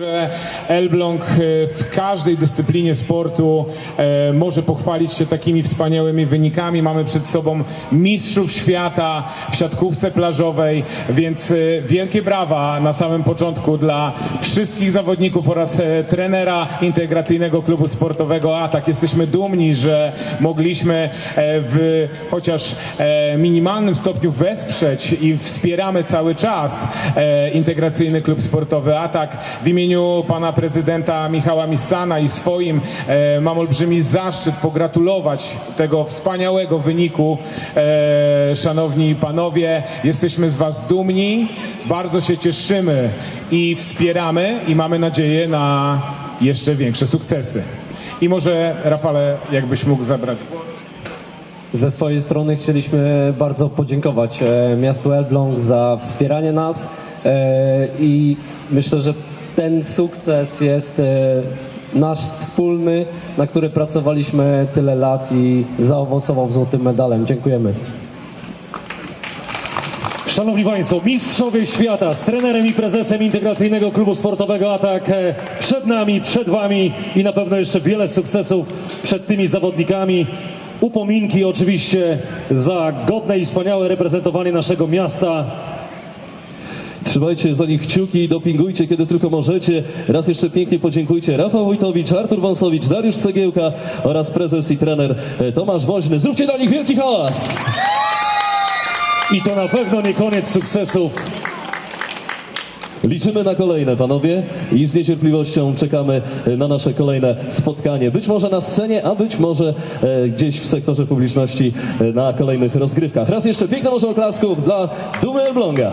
że Elbląg e, w każdej dyscyplinie sportu e, może pochwalić się takimi wspaniałymi wynikami. Mamy przed sobą mistrzów świata w siatkówce plażowej, więc e, wielkie brawa na samym początku dla wszystkich zawodników oraz trenera integracyjnego klubu sportowego Atak. Jesteśmy dumni, że mogliśmy w chociaż minimalnym stopniu wesprzeć i wspieramy cały czas integracyjny klub sportowy Atak. W imieniu pana prezydenta Michała Missana i swoim e, mam olbrzymi zaszczyt pogratulować tego wspaniałego wyniku. E, szanowni panowie, jesteśmy z was dumni, bardzo się cieszymy i wspieramy i mamy nadzieję na jeszcze większe sukcesy. I może Rafale, jakbyś mógł zabrać głos. Ze swojej strony chcieliśmy bardzo podziękować e, miastu Elbląg za wspieranie nas i myślę, że ten sukces jest e, nasz wspólny, na który pracowaliśmy tyle lat i zaowocował złotym medalem. Dziękujemy. Szanowni Państwo, mistrzowie świata z trenerem i prezesem integracyjnego klubu sportowego Atak e, przed nami, przed Wami i na pewno jeszcze wiele sukcesów przed tymi zawodnikami. Upominki oczywiście za godne i wspaniałe reprezentowanie naszego miasta. Trzymajcie za nich kciuki i dopingujcie, kiedy tylko możecie. Raz jeszcze pięknie podziękujcie Rafał Wójtowicz, Artur Wąsowicz, Dariusz Cegiełka oraz prezes i trener e, Tomasz Woźny. Zróbcie dla nich wielki hałas! I to na pewno nie koniec sukcesów. Liczymy na kolejne, panowie, i z niecierpliwością czekamy e, na nasze kolejne spotkanie. Być może na scenie, a być może e, gdzieś w sektorze publiczności e, na kolejnych rozgrywkach. Raz jeszcze piękne może oklasków dla Dumy Elbląga.